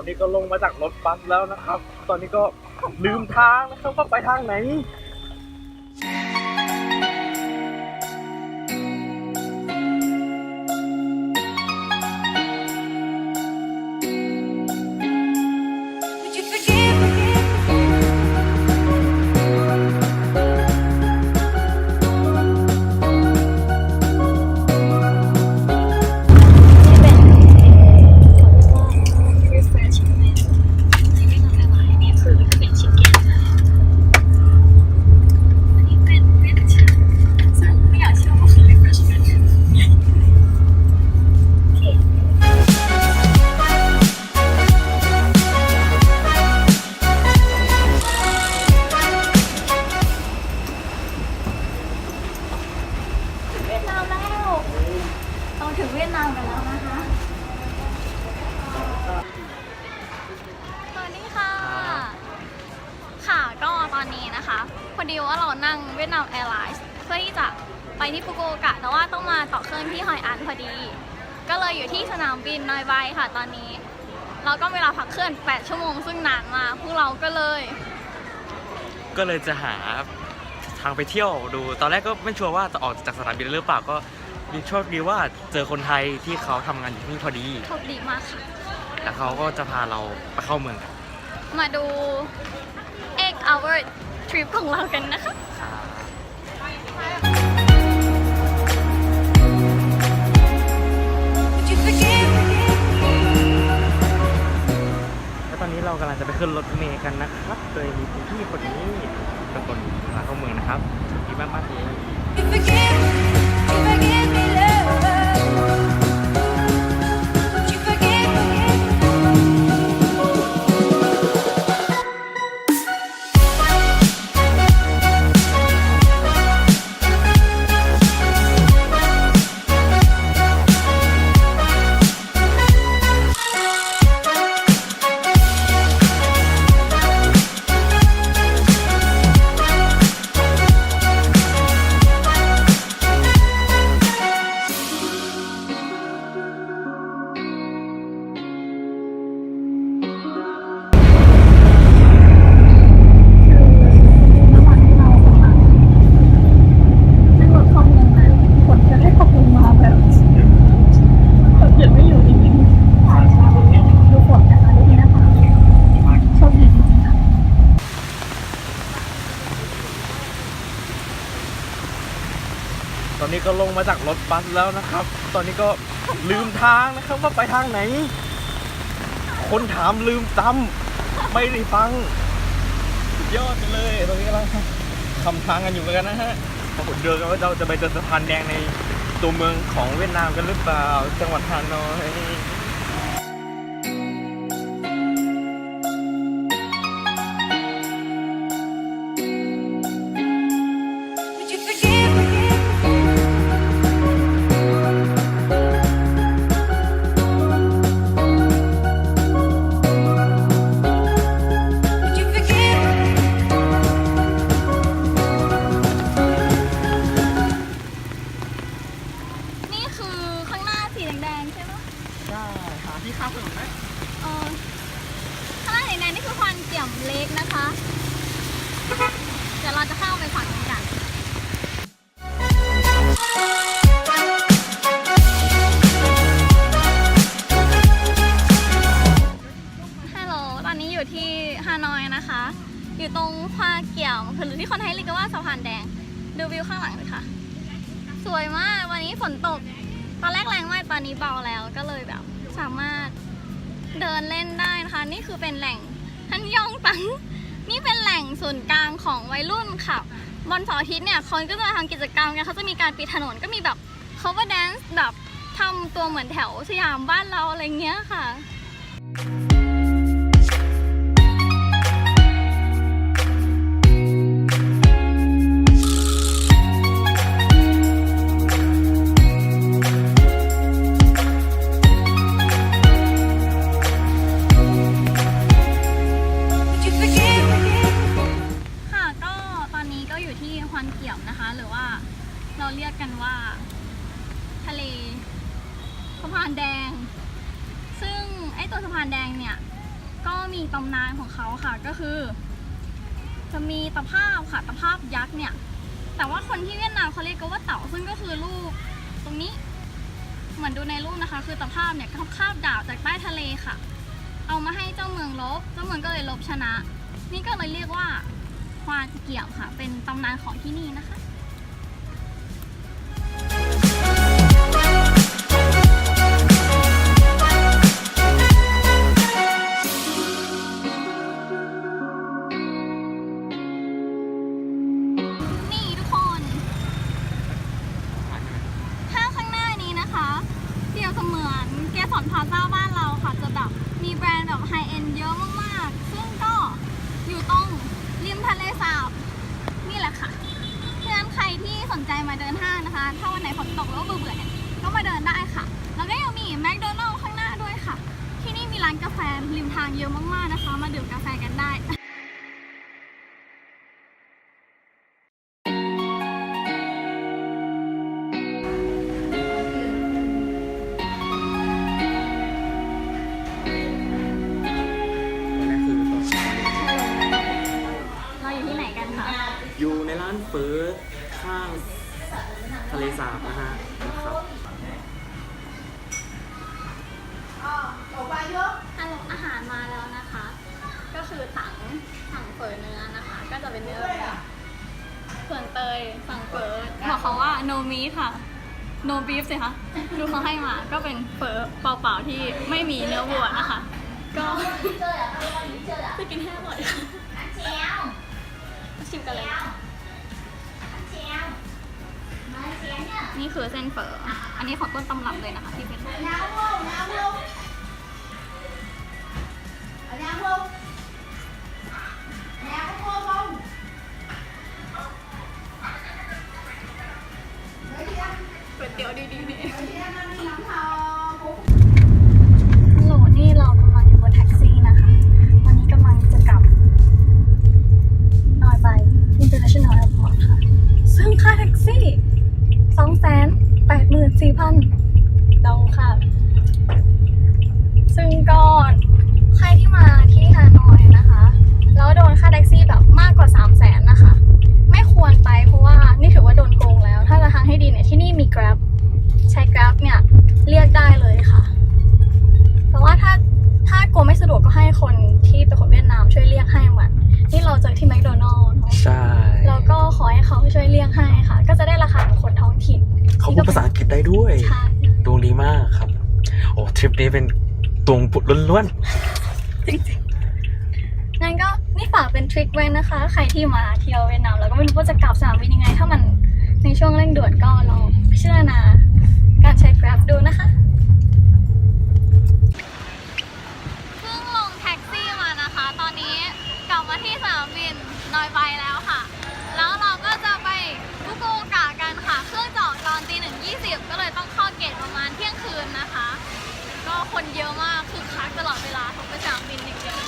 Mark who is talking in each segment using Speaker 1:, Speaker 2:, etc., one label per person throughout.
Speaker 1: อนนี้ก็ลงมาจากรถบัสแล้วนะครับ ตอนนี้ก็ลืมทางนะครับว่าไปทางไหน
Speaker 2: ถึงเวียดนามกันแล้วนะคะ สวัสดีค่ะ ค่ะก็ตอนนี้นะคะ พอดีว่าเรานั่งเวียดนามแอร์ไลน์เพื่อที่จะไปที่ฟุกุโอกะ แต่ว่าต้องมาต่อเครื่องที่ฮอยอันพอดี ก็เลยอยู่ที่สนามบินนอยไบค่ะตอนนี้ เราก็เวลาพักเครื่อง 8 ชั่วโมงซึ่งนานมากพวกเราก็เลย
Speaker 3: ก็เลยจะหาทางไปเที่ยวดู ตอนแรกก็ไม่ชัวร์ว่าจะออกจากสนามบินหรือเปล่าก็ ดีโชคดีว่าเจอคนไทยที่เขาทำงานอยู่ที่นี่พอดี
Speaker 2: โชคดีมากค่ะ
Speaker 3: แล้วเขาก็จะพาเราไปเข้าเมืองกัน
Speaker 2: มาดู 8 hour trip ของเรากันนะคะ
Speaker 4: Would you forgive me?
Speaker 3: แล้วตอนนี้เรากำลังจะไปขึ้นรถเมล์กันนะครับ โดยมีคุณพี่คนนี้เป็นคนพาเข้าเมืองนะครับโชคดีมากๆเลย
Speaker 4: You forgive me? You forgive
Speaker 2: นนี้ก็ลงมาจา
Speaker 1: กรถบัสแล้วนะครับ ตอนนี้ก็ลืมทางนะครับว่าไปทางไหน คนถามลืมจำไม่ได้ฟัง ยอดไปเลยตรงนี้กำลังทำทางกันอยู่เหมือนกันนะฮะพอผมเดินกันว่าเราจะไปเดินสะพานแดงในตัวเมืองของเวียดนามกันหรือเปล่า จังหวัดฮานอย
Speaker 2: หา
Speaker 1: ที่ข้ามถนนไหม
Speaker 2: เออข้างหน้าสีแดงนี่คือควันเกี่ยมเล็กนะคะเดี๋ยวเราจะเข้าไปฝั่งนี้กันฮัลโหลตอนนี้อยู่ที่ฮานอยนะคะ อยู่ตรงควาเกี่ยวหรือที่คนไทยเรียกว่าสะพานแดง ดูวิวข้างหลังเลยค่ะ สวยมากวันนี้ฝนตก ตอนแรกแรงมากตอนนี้เบาแล้วก็เลยแบบ สามารถเดินเล่นได้นะคะ นี่คือเป็นแหล่งฮันยองตังนี่เป็นแหล่งศูนย์กลางของวัยรุ่นค่ะวันเสาร์อาทิตย์เนี่ยคนก็จะทำกิจกรรมกันเขาจะมีการปิดถนนก็มีแบบ cover dance แบบทำตัวเหมือนแถวสยามบ้านเราอะไรเงี้ยค่ะ สะพานแดงเนี่ย ก็มีตำนานของเขาค่ะก็คือ จะมีตะภาพค่ะตะภาพยักษ์เนี่ย แต่ว่าคนที่เวียดนามเขาเรียกกันว่าเต่าซึ่งก็คือรูปตรงนี้เหมือนดูในรูปนะคะ คือตะภาพเนี่ยเขาคาบดาบจากใต้ทะเลค่ะ เอามาให้เจ้าเมืองลบ เจ้าเมืองก็เลยลบชนะ นี่ก็เลยเรียกว่าควานเกี่ยวค่ะ เป็นตำนานของที่นี่นะคะ อนเกสรพาซ่าบ้านเราค่ะจะแบบมีแบรนด์แบบไฮเอ็นเยอะมากๆ ซึ่งก็อยู่ตรงริมทะเลสาบนี่แหละค่ะเพราะนั้นใครที่สนใจมาเดินห้างนะคะ ถ้าวันไหนฝนตกแล้วเบื่อๆเนี่ยก็มาเดินได้ค่ะ แล้วก็ยังมีแมคโดนัลล์ข้างหน้าด้วยค่ะ ที่นี่มีร้านกาแฟริมทางเยอะมากๆนะคะ มาดื่มกาแฟกันได้
Speaker 3: ในร้านเฟิร์ข้างทะเลสาบนะฮะนะครับ
Speaker 2: อาหารอาหารมาแล้วนะคะ ก็คือถังสั่งเฝอเนื้อนะคะ ก็จะเป็นเนื้อส่วนเตยสั่งเฝอบอกเขาว่า no meat ค่ะ no beef สิคะดูเขาให้มาก็เป็นเฝอเปล่าๆที่ไม่มีเนื้อวัวนะคะ ก็จะกินให้อร่อยค่ะมาชิมกันเลย นี่คือเส้นเฝออันนี้ของต้นตำรับเลยนะคะที่เป็นก๋วยเตี๋ยวดีๆนี่ ถิ่นเขา
Speaker 1: พูดภาษาอังกฤษได้ด้วย
Speaker 2: ใช่
Speaker 1: ดวงดีมากครับ โอ้ทริปนี้เป็นตวงปุดล้วน
Speaker 2: จริงๆงั้นก็นี่ฝากเป็นทริคไว้นะคะ ใครที่มาเที่ยวเวียดนามแล้วก็ไม่รู้ว่าจะกลับสนามบินยังไง ถ้ามันในช่วงเร่งด่วนก็ลองพิจารณาการใช้ Grab ดูนะคะ เพิ่งลงแท็กซี่มานะคะ ตอนนี้กลับมาที่สนามบินนอยใบแล้วค่ะ แล้วเราก็จะไปฟุกุโอกะกันค่ะ เครื่องจะออกตอนตีหนึ่งยี่สิบก็เลยต้องเข้าเกตประมาณเที่ยงคืนนะคะ ก็ คนเยอะมากคือคักตลอดเวลาของสนามบินอย่าง
Speaker 3: เดียว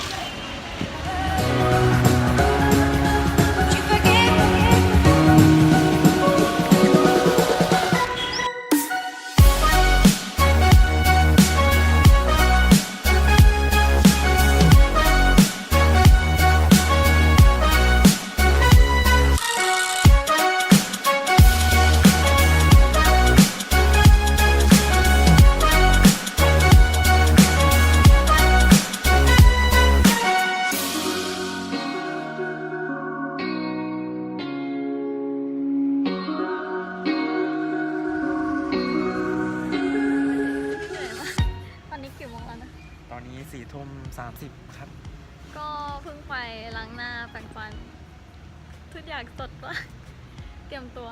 Speaker 3: 30 ครับ
Speaker 2: ก็เพิ่งไปล้างหน้าแปรงฟัน ทุกอย่างสดว่า เตรียมตัว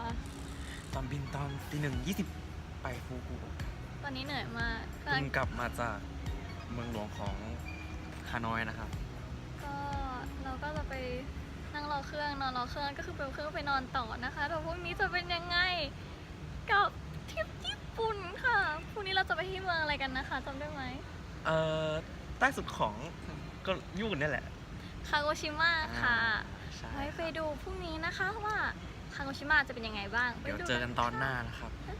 Speaker 3: ตอนบินตอนตีหนึ่งยี่สิบไปฟูกุโอกะ
Speaker 2: ตอนนี้เหนื่อยมาก
Speaker 3: เพิ่งกลับมาจากเมืองหลวงของฮานอยนะครับ
Speaker 2: ก็เราก็จะไปนั่งรอเครื่องนอนรอเครื่องก็คือไปเครื่องไปนอนต่อนะคะแต่พรุ่งนี้จะเป็นยังไงกับทริปญี่ปุ่นค่ะพรุ่งนี้เราจะไปที่เมืองอะไรกันนะคะจำได้ไหม
Speaker 3: เอ่อ ใต้สุดของก็ญี่ปุ่นนี่แหละ
Speaker 2: คาโกชิมะค่ะ
Speaker 3: ใช่
Speaker 2: ไว้ไปดูพรุ่งนี้นะคะว่าคาโกชิมะจะเป็นยังไงบ้างไป
Speaker 3: เดี๋ยว
Speaker 2: ดู
Speaker 3: เจอกันตอนหน้านะครับ
Speaker 2: ค่ะ